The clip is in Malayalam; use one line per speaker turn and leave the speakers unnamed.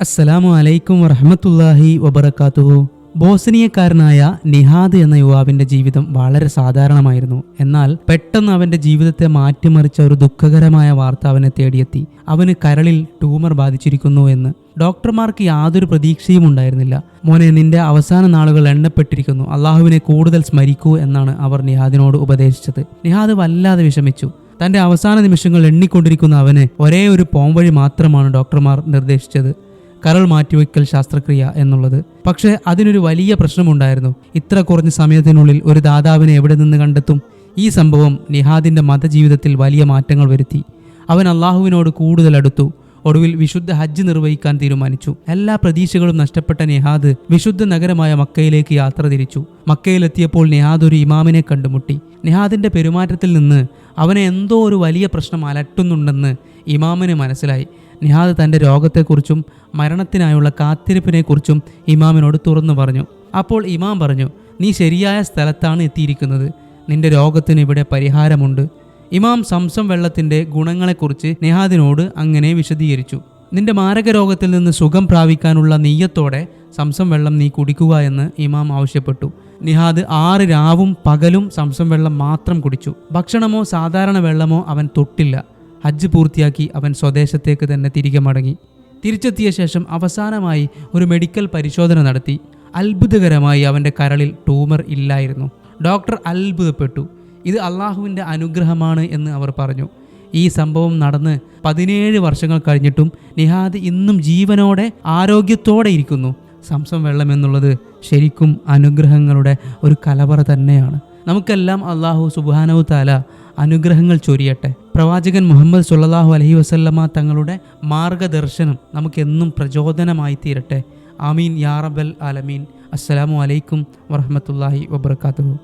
അസ്സലാമു അലൈക്കും വറഹമത്തല്ലാഹി വബർക്കാത്തുഹു ബോസ്നിയക്കാരനായ നിഹാദ് എന്ന യുവാവിന്റെ ജീവിതം വളരെ സാധാരണമായിരുന്നു. എന്നാൽ പെട്ടെന്ന് അവന്റെ ജീവിതത്തെ മാറ്റിമറിച്ച ഒരു ദുഃഖകരമായ വാർത്ത അവനെ തേടിയെത്തി. അവന് കരളിൽ ട്യൂമർ ബാധിച്ചിരിക്കുന്നു എന്ന്. ഡോക്ടർമാർക്ക് യാതൊരു പ്രതീക്ഷയും ഉണ്ടായിരുന്നില്ല. മോനെ നിന്റെ അവസാന നാളുകൾ എണ്ണപ്പെട്ടിരിക്കുന്നു. അള്ളാഹുവിനെ കൂടുതൽ സ്മരിക്കൂ എന്നാണ് അവർ നിഹാദിനോട് ഉപദേശിച്ചത്. നിഹാദ് വല്ലാതെ വിഷമിച്ചു. തന്റെ അവസാന നിമിഷങ്ങൾ എണ്ണിക്കൊണ്ടിരിക്കുന്ന അവന് ഒരേ ഒരു പോംവഴി മാത്രമാണ് ഡോക്ടർമാർ നിർദ്ദേശിച്ചത്. കരൾ മാറ്റിവെക്കൽ ശസ്ത്രക്രിയ എന്നുള്ളത്. പക്ഷേ അതിനൊരു വലിയ പ്രശ്നമുണ്ടായിരുന്നു. ഇത്ര കുറഞ്ഞ സമയത്തിനുള്ളിൽ ഒരു ദാതാവിനെ എവിടെ നിന്ന് കണ്ടെത്തും? ഈ സംഭവം നിഹാദിന്റെ മതജീവിതത്തിൽ വലിയ മാറ്റങ്ങൾ വരുത്തി. അവൻ അള്ളാഹുവിനോട് കൂടുതൽ അടുത്തു. ഒടുവിൽ വിശുദ്ധ ഹജ്ജ് നിർവഹിക്കാൻ തീരുമാനിച്ചു. എല്ലാ പ്രതീക്ഷകളും നഷ്ടപ്പെട്ട നെഹാദ് വിശുദ്ധ നഗരമായ മക്കയിലേക്ക് യാത്ര തിരിച്ചു. മക്കയിലെത്തിയപ്പോൾ നെഹാദ് ഒരു ഇമാമിനെ കണ്ടുമുട്ടി. നെഹാദിന്റെ പെരുമാറ്റത്തിൽ നിന്ന് അവനെ എന്തോ ഒരു വലിയ പ്രശ്നം അലട്ടുന്നുണ്ടെന്ന് ഇമാമിന് മനസ്സിലായി. നിഹാദ് തന്റെ രോഗത്തെക്കുറിച്ചും മരണത്തിനായുള്ള കാത്തിരിപ്പിനെക്കുറിച്ചും ഇമാമിനോട് തുറന്നു പറഞ്ഞു. അപ്പോൾ ഇമാം പറഞ്ഞു നീ ശരിയായ സ്ഥലത്താണ് എത്തിയിരിക്കുന്നത്. നിന്റെ രോഗത്തിന് ഇവിടെ പരിഹാരമുണ്ട്. ഇമാം സംസം വെള്ളത്തിന്റെ ഗുണങ്ങളെക്കുറിച്ച് നെഹാദിനോട് അങ്ങനെ വിശദീകരിച്ചു. നിന്റെ മാരക രോഗത്തിൽ നിന്ന് സുഖം പ്രാപിക്കാനുള്ള നെയ്യത്തോടെ സംസം വെള്ളം നീ കുടിക്കുക എന്ന് ഇമാം ആവശ്യപ്പെട്ടു. നിഹാദ് ആറ് രാവും പകലും സംസം വെള്ളം മാത്രം കുടിച്ചു. ഭക്ഷണമോ സാധാരണ വെള്ളമോ അവൻ തൊട്ടില്ല. ഹജ്ജ് പൂർത്തിയാക്കി അവൻ സ്വദേശത്തേക്ക് തന്നെ തിരികെ മടങ്ങി. തിരിച്ചെത്തിയ ശേഷം അവസാനമായി ഒരു മെഡിക്കൽ പരിശോധന നടത്തി. അത്ഭുതകരമായി അവന്റെ കരളിൽ ട്യൂമർ ഇല്ലായിരുന്നു. ഡോക്ടർ അത്ഭുതപ്പെട്ടു. ഇത് അള്ളാഹുവിന്റെ അനുഗ്രഹമാണ് എന്ന് അവർ പറഞ്ഞു. ഈ സംഭവം നടന്ന് പതിനേഴ് വർഷങ്ങൾ കഴിഞ്ഞിട്ടും നിഹാദ് ഇന്നും ജീവനോടെ ആരോഗ്യത്തോടെ ഇരിക്കുന്നു. സംസം വെള്ളം എന്നുള്ളത് ശരിക്കും അനുഗ്രഹങ്ങളുടെ ഒരു കലവറ തന്നെയാണ്. നമുക്കെല്ലാം അള്ളാഹു സുബാനവു താല അനുഗ്രഹങ്ങൾ ചൊരിയട്ടെ. പ്രവാചകൻ മുഹമ്മദ് സുല്ലാഹു അലഹി വസല്ലമ തങ്ങളുടെ മാർഗദർശനം നമുക്കെന്നും പ്രചോദനമായി തീരട്ടെ. ആമീൻ യാറബൽ ആലമീൻ. അസ്സലാമു അലൈക്കും വറഹമത്തല്ലാഹി വബർക്കാത്തു